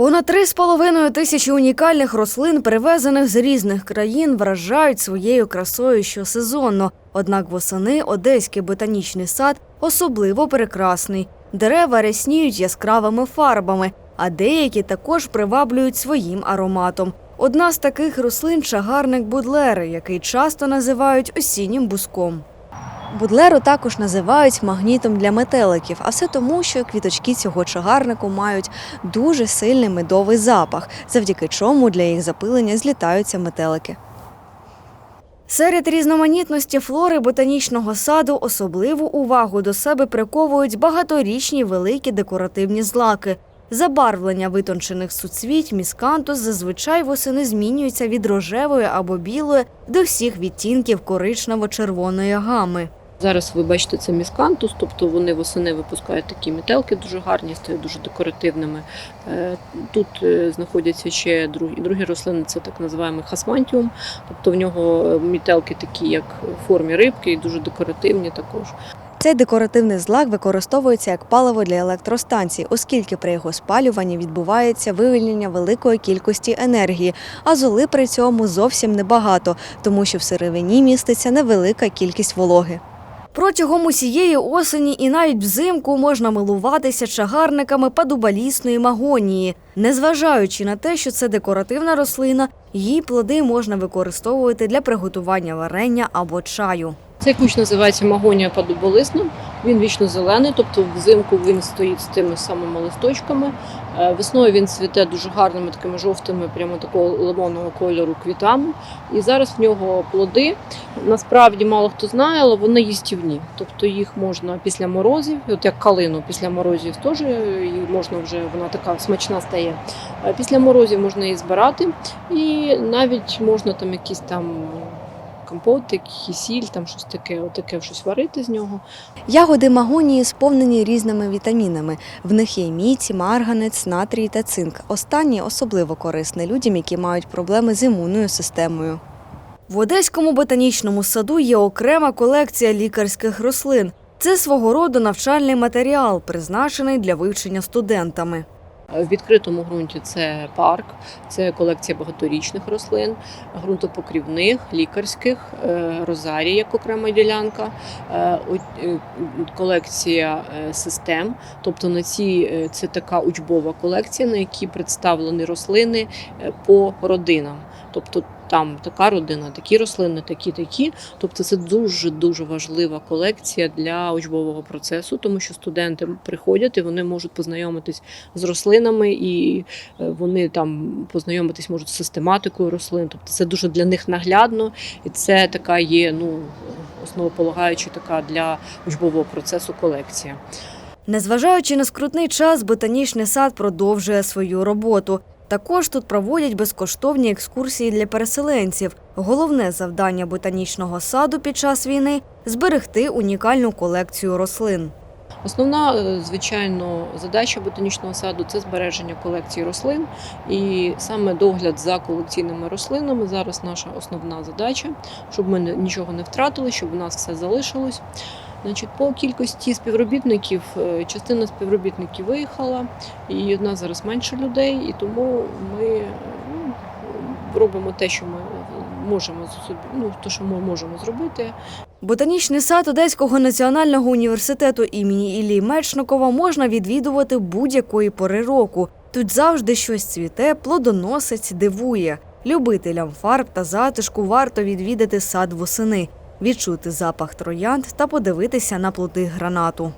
Понад 3,5 тисячі унікальних рослин, привезених з різних країн, вражають своєю красою щосезонно. Однак восени Одеський ботанічний сад особливо прекрасний. Дерева рясніють яскравими фарбами, а деякі також приваблюють своїм ароматом. Одна з таких рослин чагарник Будлери, який часто називають осіннім буском. Будлеру також називають магнітом для метеликів, а все тому, що квіточки цього чагарнику мають дуже сильний медовий запах, завдяки чому для їх запилення злітаються метелики. Серед різноманітності флори ботанічного саду особливу увагу до себе приковують багаторічні великі декоративні злаки. Забарвлення витончених суцвіть міскантус зазвичай восени змінюється від рожевої або білої до всіх відтінків коричнево-червоної гами. Зараз ви бачите це міскантус, тобто вони восени випускають такі метелки дуже гарні, стають дуже декоративними. Е, Тут е, знаходяться ще другі, другі рослини, це так називаємо хасмантіум, тобто в нього е, метелки такі, як в формі рибки, і дуже декоративні також. Цей декоративний злак використовується як паливо для електростанцій, оскільки при його спалюванні відбувається вивільнення великої кількості енергії, а золи при цьому зовсім небагато, тому що в сировині міститься невелика кількість вологи. Протягом усієї осені і навіть взимку можна милуватися чагарниками падубалісної магонії. Незважаючи на те, що це декоративна рослина, її плоди можна використовувати для приготування варення або чаю. Цей кущ називається магонія падуболисна. Він вічно зелений, тобто взимку він стоїть з тими самими листочками. Е, Весною він цвіте дуже гарними такими жовтими, прямо такого лимонного кольору квітами. І зараз в нього плоди. Насправді мало хто знає, але вони їстівні. Тобто їх можна після морозів, от як калину після морозів теж її можна вже, вона така смачна стає. Е, Після морозів можна її збирати, і навіть можна там якісь там компотик, кисіль, там щось таке, отаке щось варити з нього. Ягоди магонії сповнені різними вітамінами. В них є міці, марганець, натрій та цинк. Останній особливо корисний людям, які мають проблеми з імунною системою. В Одеському ботанічному саду є окрема колекція лікарських рослин. Це свого роду навчальний матеріал, призначений для вивчення студентами. В відкритому ґрунті це парк, це колекція багаторічних рослин, ґрунтопокрівних, лікарських, е, розарій як окрема ділянка, е, е, колекція систем. Тобто на цій е, це така учбова колекція, на якій представлені рослини по родинам. Тобто там така родина, такі рослини, такі, такі. Тобто це дуже дуже важлива колекція для учбового процесу, тому що студенти приходять і вони можуть познайомитись з рослинами, і е, вони там познайомитись можуть з систематикою рослин. Тобто це дуже для них наглядно, і це така є ну основополагаюча така для учбового процесу колекція. Незважаючи на скрутний час, ботанічний сад продовжує свою роботу. Також тут проводять безкоштовні екскурсії для переселенців. Головне завдання ботанічного саду під час війни зберегти унікальну колекцію рослин. Основна, е, звичайно, задача ботанічного саду це збереження колекції рослин. І саме догляд за колекційними рослинами зараз наша основна задача, щоб ми нічого не втратили, щоб у нас все залишилось. Значить, по кількості співробітників, е, частина співробітників виїхала, і нас зараз менше людей, і тому ми е, ну, робимо те, що ми можемо собі, ну, те, що ми можемо зробити. Ботанічний сад Одеського національного університету імені Іллі Мечникова можна відвідувати будь-якої пори року. Тут завжди щось цвіте, плодоносить, дивує. Любителям фарб та затишку варто відвідати сад восени, відчути запах троянд та подивитися на плоди гранату.